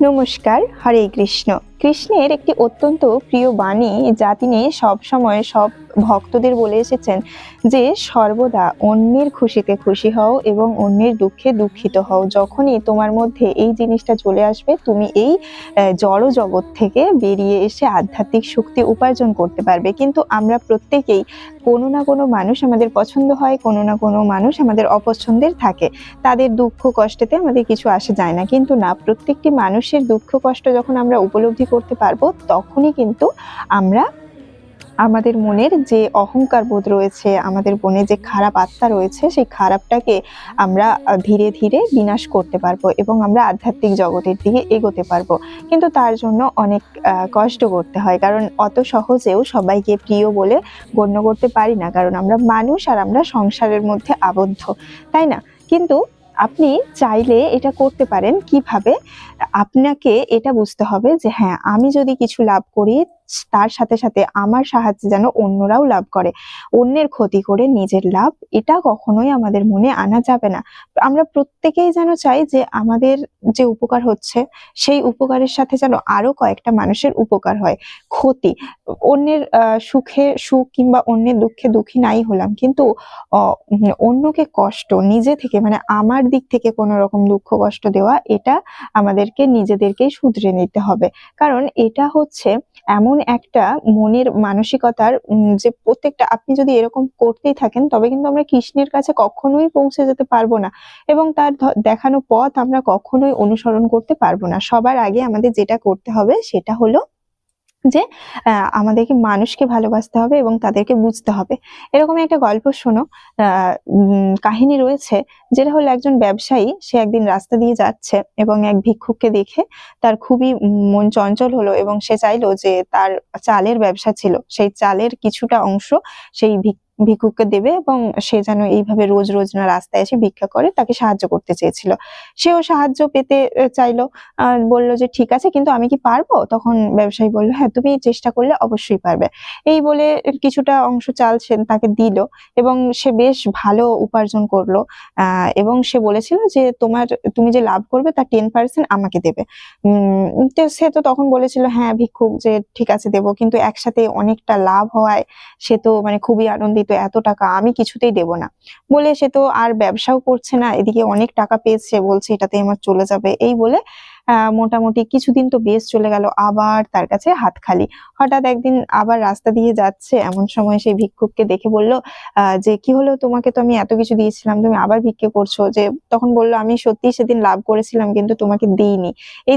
নমস্কার হরে কৃষ্ণ। কৃষ্ণের একটি অত্যন্ত প্রিয় বাণী যা তিনি সবসময় সব ভক্তদের বলে এসেছেন যে, সর্বদা অন্যের খুশিতে খুশি হও এবং অন্যের দুঃখে দুঃখিত হও। যখনই তোমার মধ্যে এই জিনিসটা চলে আসবে, তুমি এই জড় জগৎ থেকে বেরিয়ে এসে আধ্যাত্মিক শক্তি উপার্জন করতে পারবে। কিন্তু আমরা প্রত্যেকেই কোনো না কোনো মানুষ আমাদের পছন্দ হয়, কোনো না কোনো মানুষ আমাদের অপছন্দের থাকে। তাদের দুঃখ কষ্টেতে আমাদের কিছু আসে যায় না। কিন্তু না, প্রত্যেকটি মানুষের দুঃখ কষ্ট যখন আমরা উপলব্ধি করতে পারব, তখনই কিন্তু আমরা আমাদের মনের যে অহংকার বোধ রয়েছে, আমাদের মনে যে খারাপ আত্মা রয়েছে, সেই খারাপটাকে আমরা ধীরে ধীরে বিনাশ করতে পারব এবং আমরা আধ্যাত্মিক জগতের দিকে এগোতে পারব। কিন্তু তার জন্য অনেক কষ্ট করতে হয়। কারণ অত সহজেও সবাইকে প্রিয় বলে গণ্য করতে পারি না। কারণ আমরা মানুষ আর আমরা সংসারের মধ্যে আবদ্ধ, তাই না? কিন্তু আপনি চাইলে এটা করতে পারেন। কীভাবে? আপনাকে এটা বুঝতে হবে যে হ্যাঁ আমি যদি কিছু লাভ করি তার সাথে সাথে আমার সাহায্যে যেন অন্যরাও লাভ করে। অন্যের ক্ষতি করে নিজের লাভ, এটা কখনোই আমাদের মনে আনা যাবে না। আমরা প্রত্যেকেই যেন চাই যে আমাদের যে উপকার হচ্ছে, সেই উপকারের সাথে যেন আরও কয়েকটা মানুষের উপকার হয়। ক্ষতি, অন্যের সুখে সুখ কিংবা অন্যের দুঃখে দুঃখী নাই হলাম, কিন্তু অন্যকে কষ্ট, নিজে থেকে মানে আমার দিক থেকে কোনো রকম দুঃখ কষ্ট দেওয়া, এটা আমাদেরকে নিজেদেরকেই শুধরে নিতে হবে। কারণ এটা হচ্ছে এমন একটা মনের মানসিকতার যে প্রত্যেকটা, আপনি যদি এরকম করতেই থাকেন, তবে কিন্তু আমরা কৃষ্ণের কাছে কখনোই পৌঁছে যেতে পারব না। এবং তার দেখানো পথ আমরা কখনোই অনুসরণ করতে পারব না। সবার আগে আমাদের যেটা করতে হবে, সেটা হলো যে আমাদেরকে মানুষকে ভালোবাসতে হবে এবং তাদেরকে বুঝতে হবে। এরকম একটা গল্প শোনো। কাহিনী রয়েছে যেটা হলো একজন ব্যবসায়ী, সে একদিন রাস্তা দিয়ে যাচ্ছে এবং এক ভিক্ষুককে দেখে তার খুবই মন চঞ্চল হলো এবং সে চাইলো যে তার চালের ব্যবসা ছিল। সেই চালের কিছুটা অংশ সেই ভিক- ভিক্ষুককে দেবে এবং সে যেন এইভাবে রোজ রোজ না রাস্তায় এসে ভিক্ষা করে, তাকে সাহায্য করতে চেয়েছিল। সেও সাহায্য পেতে চাইলো বলল যে, ঠিক আছে, কিন্তু আমি কি পারব? তখন ব্যবসায়ী বলল হ্যাঁ তুমি চেষ্টা করলে অবশ্যই পারবে। এই বলে কিছুটা অংশ চাল সে তাকে দিল এবং সে বেশ ভালো উপার্জন করল এবং সে বলেছিল যে, তোমার, তুমি যে লাভ করবে তার টেন পার্সেন্ট আমাকে দেবে। তো সে তো তখন বলেছিল হ্যাঁ ভিক্ষুক যে, ঠিক আছে, দেবো। কিন্তু একসাথে অনেকটা লাভ হওয়ায় সে তো মানে খুবই আনন্দিত এত টাকা আমি কিছুতেই দেব না। বলে সে তো আর ব্যবসাও করছে না, এদিকে অনেক টাকা পেয়েছে, বলছে এটাতে আমার চলে যাবে। এই বলে মোটামুটি কিছুদিন তো বেশ চলে গেল, আবার তার কাছে হাত খালি। হঠাৎ একদিন আবার রাস্তা দিয়ে যাচ্ছে, এমন সময় সেই ভিক্ষুককে দেখে বলল যে কি হলো তোমাকে তো আমি এত কিছু দিয়েছিলাম, তুমি আবার ভিক্ষে করছ, যে তখন বলল, আমি সত্যি সেদিন লাভ করেছিলাম, কিন্তু তোমাকে দিইনি। এই